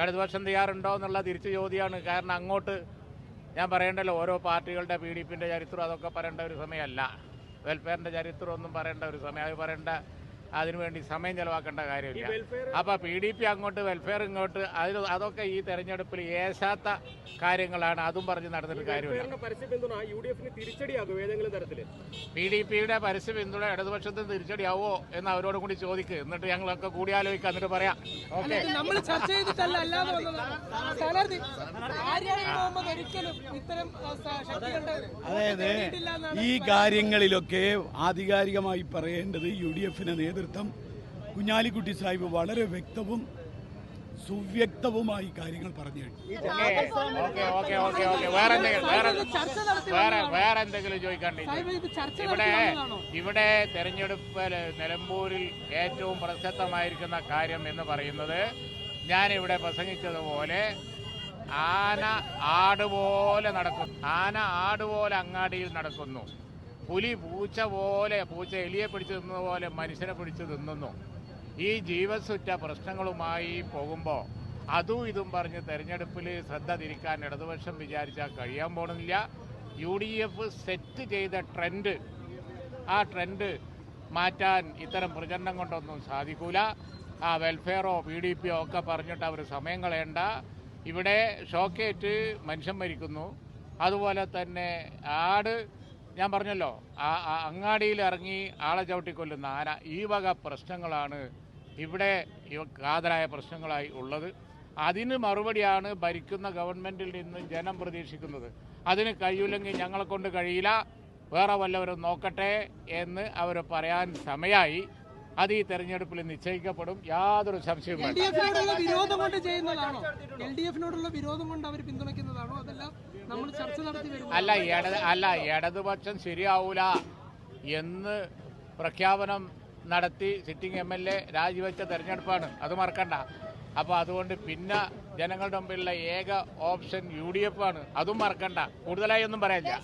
ഇടതുപക്ഷം തയ്യാറുണ്ടോ എന്നുള്ള തിരിച്ചു ചോദ്യമാണ്. കാരണം അങ്ങോട്ട് ഞാൻ പറയേണ്ടല്ലോ ഓരോ പാർട്ടികളുടെ പി ഡി പിന്റെ ചരിത്രം അതൊക്കെ പറയേണ്ട ഒരു സമയമല്ല. വെൽഫെയറിന്റെ ചരിത്രം ഒന്നും പറയേണ്ട ഒരു സമയം. അത് പറയേണ്ട അതിനുവേണ്ടി സമയം ചെലവാക്കേണ്ട കാര്യമില്ല. അപ്പോൾ പി ഡി പി അങ്ങോട്ട് വെൽഫെയർ ഇങ്ങോട്ട് അതിൽ അതൊക്കെ ഈ തെരഞ്ഞെടുപ്പിൽ ഏശാത്ത കാര്യങ്ങളാണ്. അതും പറഞ്ഞ് നടന്നിട്ട് കാര്യമില്ല. പി ഡി പിയുടെ പരസ്യ പിന്തുണ ഇടതുപക്ഷത്തിന് തിരിച്ചടിയാവോ എന്ന് അവരോട് കൂടി ചോദിക്ക്. എന്നിട്ട് ഞങ്ങളൊക്കെ കൂടി ആലോചിക്കുക എന്നിട്ട് പറയാം. ഓക്കെ. നമ്മൾ ചർച്ച ചെയ്തിട്ടല്ല അല്ലാതെ വന്നതാണ്. സ്ഥാനാർത്ഥി. ആര്യായി മുഹമ്മദ് ഒരിക്കലും ഇത്തരം അതായത് ഈ കാര്യങ്ങളിലൊക്കെ ആധികാരികമായി പറയേണ്ടത് യു ഡി എഫിന്റെ നേതൃത്വം കുഞ്ഞാലിക്കുട്ടി സാഹിബ് വളരെ വ്യക്തവും സുവ്യക്തവുമായി കാര്യങ്ങൾ പറഞ്ഞു കഴിഞ്ഞു. ഓക്കെ ഓക്കെ ഓക്കെ ഓക്കെ വേറെ എന്തെങ്കിലും ചോദിക്കണ്ടേ ഇവിടെ ഇവിടെ തെരഞ്ഞെടുപ്പ് നിലമ്പൂരിൽ ഏറ്റവും പ്രസക്തമായിരിക്കുന്ന കാര്യം എന്ന് പറയുന്നത് ഞാനിവിടെ പ്രസംഗിച്ചതുപോലെ ആന ആടുപോലെ നടക്കുന്നു. ആന ആടുപോലെ അങ്ങാടിയിൽ നടക്കുന്നു. പുലി പൂച്ച പോലെ പൂച്ച എലിയെ പിടിച്ചു തിന്നത് പോലെ മനുഷ്യനെ പിടിച്ചു തിന്നുന്നു. ഈ ജീവസുറ്റ പ്രശ്നങ്ങളുമായി പോകുമ്പോൾ അതും ഇതും പറഞ്ഞ് തെരഞ്ഞെടുപ്പിൽ ശ്രദ്ധ തിരിക്കാൻ ഇടതുപക്ഷം വിചാരിച്ചാൽ കഴിയാൻ പോകുന്നില്ല യു ഡി എഫ് സെറ്റ് ചെയ്ത ട്രെൻഡ് ആ ട്രെൻഡ് മാറ്റാൻ ഇത്തരം പ്രചരണം കൊണ്ടൊന്നും സാധിക്കൂല. ആ വെൽഫെയറോ പി ഡി പിയോ ഒക്കെ പറഞ്ഞിട്ട് അവർ സമയം കളയണ്ട. ഇവിടെ ഷോക്കേറ്റ് മനുഷ്യൻ മരിക്കുന്നു. അതുപോലെ തന്നെ ആട് ഞാൻ പറഞ്ഞല്ലോ ആ അങ്ങാടിയിൽ ഇറങ്ങി ആളെ ചവിട്ടിക്കൊല്ലുന്ന ആന ഈ വക പ്രശ്നങ്ങളാണ് ഇവിടെ ഇവ കാതലായ പ്രശ്നങ്ങളായി ഉള്ളത്. അതിന് മറുപടിയാണ് ഭരിക്കുന്ന ഗവൺമെന്റിൽ നിന്ന് ജനം പ്രതീക്ഷിക്കുന്നത്. അതിന് കഴിയില്ലെങ്കിൽ ഞങ്ങളെ കൊണ്ട് കഴിയില്ല വേറെ വല്ലവരും നോക്കട്ടെ എന്ന് അവർ പറയാൻ സമയമായി അത് ഈ തെരഞ്ഞെടുപ്പിൽ നിശ്ചയിക്കപ്പെടും. യാതൊരു സംശയവും വിരോധം കൊണ്ട് ചെയ്യുന്നതാണോ? എൽ ഡി എഫിനോടുള്ള വിരോധം കൊണ്ട് അവർ പിന്തുണയ്ക്കുന്നതാണോ? അതല്ല നമ്മൾ അല്ല ഇടത് അല്ല ഇടതുപക്ഷം ശരിയാവൂല എന്ന് പ്രഖ്യാപനം നടത്തി സിറ്റിംഗ് എം എൽ എ രാജിവെച്ച തെരഞ്ഞെടുപ്പാണ്. അത് മറക്കണ്ട. അപ്പോൾ അതുകൊണ്ട് പിന്നെ ജനങ്ങളുടെ മുമ്പിലുള്ള ഏക ഓപ്ഷൻ യു ഡി എഫ് ആണ്. അതും മറക്കണ്ട. കൂടുതലായി ഒന്നും പറയാനില്ല